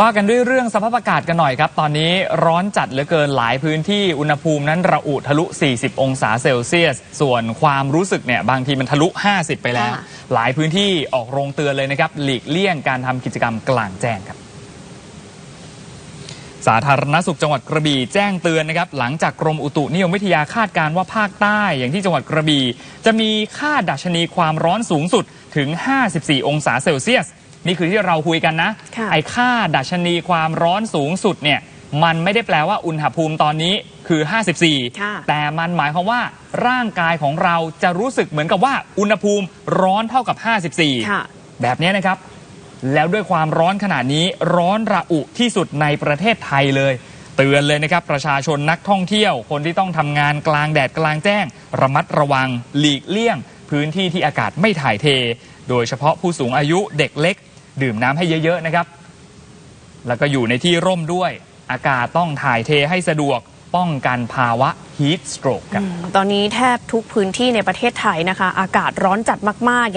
ว่ากันด้วยเรื่องสภาพอากาศกันหน่อยครับ ตอนนี้ร้อนจัดเหลือเกินหลายพื้นที่อุณหภูมินั้นระอุทะลุ 40 องศาเซลเซียส ส่วนความรู้สึกเนี่ยบางทีมันทะลุ 50 ไปแล้วค่ะหลายพื้นที่ออกโรงเตือนเลยนะครับ หลีกเลี่ยงการทำกิจกรรมกลางแจ้งครับสาธารณสุขจังหวัดกระบี่แจ้งเตือนนะครับหลังจากกรมอุตุนิยมวิทยาคาดการณ์ว่าภาคใต้อย่างที่จังหวัดกระบี่จะมีค่าดัชนีความร้อนสูงสุดถึง 54 องศาเซลเซียส นี่คือที่เราคุยกันนะ ค่ะไอ้ค่าดัชนีความร้อนสูงสุดเนี่ยมันไม่ได้แปลว่าอุณหภูมิตอนนี้คือ ค่ะ 54 แต่มันหมายความว่าร่างกายของเราจะรู้สึกเหมือนกับว่าอุณหภูมิร้อนเท่ากับ 54 ค่ะ แบบนี้นะครับ แล้วด้วยความร้อนขนาดนี้ร้อนระอุที่สุดในประเทศไทยเลย เตือนเลยนะครับ ประชาชนนักท่องเที่ยว คนที่ต้องทำงานกลางแดดกลางแจ้ง ระมัดระวัง หลีกเลี่ยง พื้นที่ที่อากาศไม่ถ่ายเท โดยเฉพาะผู้สูงอายุเด็กเล็ก ดื่มน้ำให้เยอะๆนะครับ แล้วก็อยู่ในที่ร่มด้วย อากาศต้องถ่ายเทให้สะดวกป้องกันภาวะ heat stroke ครับ ตอนนี้แทบทุกพื้นที่ในประเทศไทยนะคะ อากาศร้อนจัดมากๆ